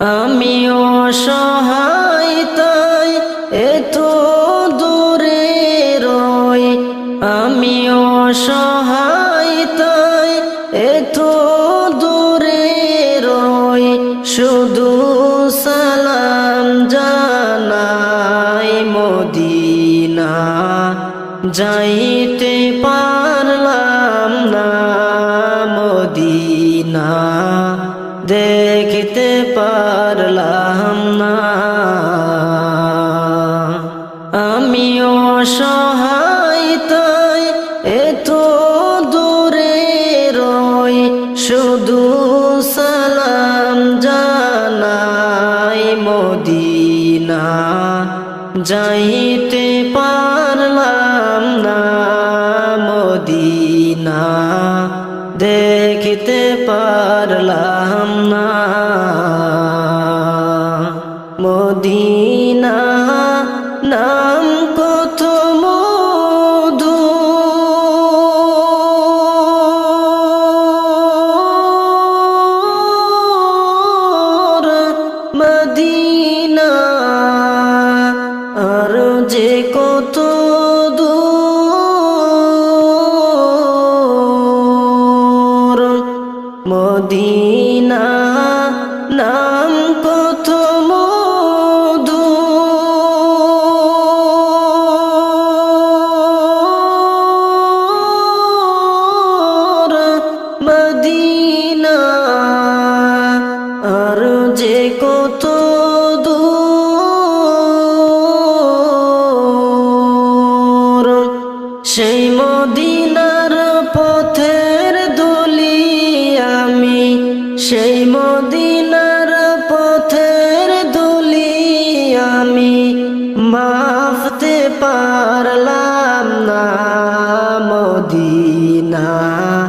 আমি অসহায় তাই এত দূরে রই। আমিও অসহায় তাই এত দূরে রই। শুধু সালাম জানাই মদিনা, যাইতে শুধু সালাম জানাই মদিনা। যাইতে পারলাম না মদিনা। দেখতে পারলাম না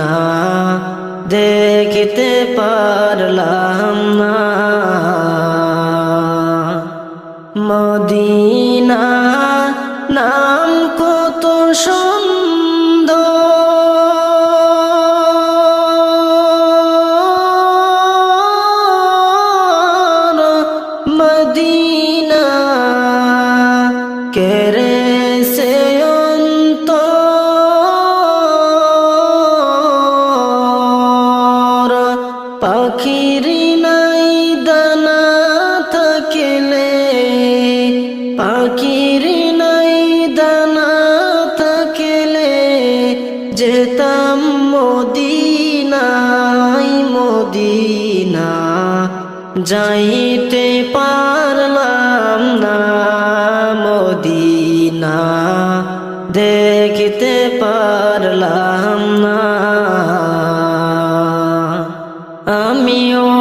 মদিনা দেখতে পারলাম না। মদিনা নাম কত সুন্দর। মদিনা কেরে পাখির নাই দানা থাকলে, পাখির নাই দানা থাকলে যেতাম মদিনাই মদিনা যাইতে পারলাম না, মদিনা দেখতে পারলাম না।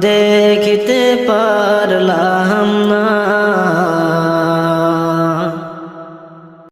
দেখতে পারলাম না।